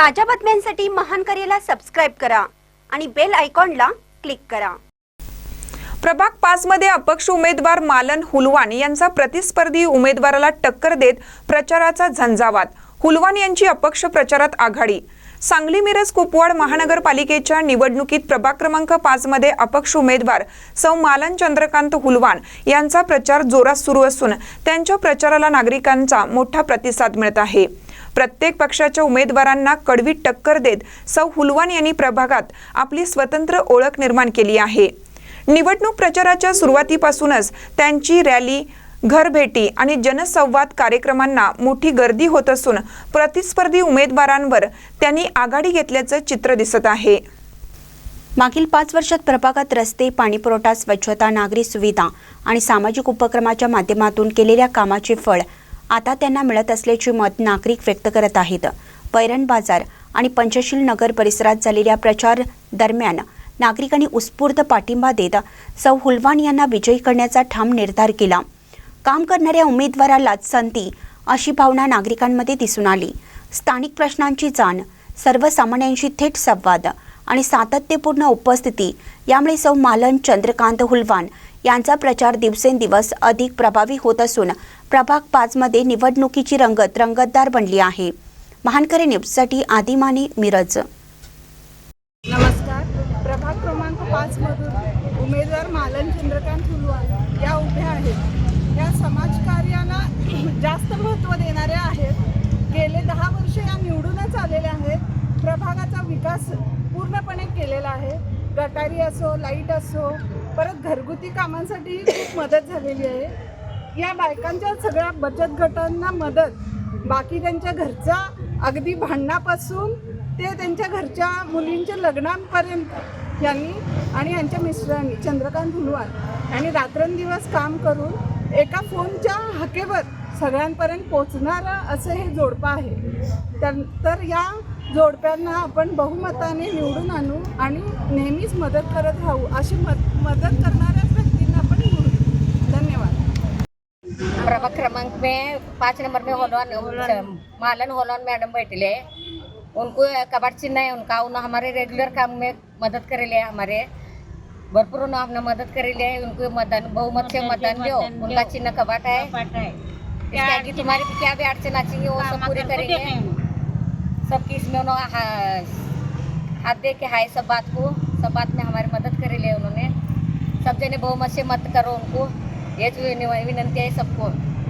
ताज्या बातम्यांसाठी महान करेला सबस्क्राईब करा आणि बेल आयकॉनला क्लिक करा. प्रभाग पाच मध्ये अपक्ष उमेदवार मालन हुलवान यांचा प्रतिस्पर्धी उमेदवाराला टक्कर देत प्रचाराचा झंझावात. हुलवान यांची अपक्ष प्रचारात आघाडी. सांगली मिरज कुपवाड महानगरपालिकेच्या निवडणुकीत प्रभाग क्रमांक पाच मध्ये अपक्ष उमेदवार सौ मालन चंद्रकांत हुलवान यांचा प्रचार जोरात सुरू असून त्यांच्या प्रचाराला नागरिकांचा मोठा प्रतिसाद मिळत आहे. प्रत्येक पक्षाच्या उमेदवारांना कडवी टक्कर देत सौ हुलवान यांनी प्रभागात आपली स्वतंत्र ओळख निर्माण केली आहे. निवडणूक प्रचाराच्या सुरुवातीपासूनच त्यांची रॅली घरभेटी आणि जनसंवाद कार्यक्रमांना मोठी गर्दी होत असून प्रतिस्पर्धी उमेदवारांवर त्यांनी आघाडी घेतल्याचं चित्र दिसत आहे. मागील पाच वर्षात प्रभागात रस्ते पाणीपुरवठा स्वच्छता नागरी सुविधा आणि सामाजिक उपक्रमाच्या माध्यमातून केलेल्या कामाचे फळ आता त्यांना मिळत असल्याचे मत नागरिक व्यक्त करत आहेत. पैरण बाजार आणि पंचशील नगर परिसरात झालेल्या प्रचार दरम्यान नागरिकांनी उत्स्फूर्त पाठिंबा देत सौ हुलवान यांना विजयी करण्याचा ठाम निर्धार केला. काम करणाऱ्या उमेदवारालाच संधी अशी भावना नागरिकांमध्ये दिसून आली. स्थानिक प्रश्नांची जाण सर्वसामान्यांशी थेट संवाद आणि सातत्यपूर्ण उपस्थिती यामुळे सौ मालन चंद्रकांत हुलवान यांचा प्रचार दिवसेंदिवस अधिक प्रभावी होत असून प्रभाग पाचमध्ये निवडणुकीची रंगत रंगतदार बनली आहे. महानकरे न्यूजसाठी आदिमाने मिरज. नमस्कार. प्रभाग क्रमांक पाचमधून उमेदवार मालन चंद्रकांत हुलवाल या उभ्या आहेत. या समाजकार्याला जास्त महत्त्व देणाऱ्या आहेत. गेले दहा वर्ष या निवडूनच आलेल्या आहेत. प्रभागाचा विकास पूर्णपणे केलेला आहे. गटारी असो लाइट असो परत घरगुती कामांसाठी खूप मदत झालेली आहे. या बायकांच्या सगळ्या बचत गटांना मदत बाकी त्यांच्या घरचा अगदी भांडणापासून ते त्यांच्या घरच्या मुलींच्या लग्नांपर्यंत यांनी आणि यांच्या मिस्टरांनी चंद्रकांत हुलवाल यांनी रात्रंदिवस काम करून एका फोनच्या हाकेवर सगळ्यांपर्यंत पोचणारं असं हे जोडपं आहे. त्या तर या जोडप्यांना आपण बहुमताने निवडून आणू आणि नेहमीच मदत करत राहू अशी मद मदत करणाऱ्याच व्यक्तींना आपण निवडू धन्यवाद. प्रभाग क्रमांक में पाँच नंबर में होलवान मालन होलवान मैडम बैठे हैं उनको कबाट चिन्ह है उनका. उन्होंने हमारे रेगुलर काम में मदद करेले है हमारे. भरपूर उन्होंने हमने मदद करेले है उनको मतदान बहुमत से मतदान दो उनका चिन्ह कबाट है इसके आगे तुम्हारी क्या भी अड़चन आचेंगे वो सब पूरे करेंगे. सबकी में उन्होंने हाथ दे के हाय सब बात को, सब बात में हमारी मदद करी ले उन्होंने। सब जने बहुमत से मत करो उनको। ये जो विनंती है सबको।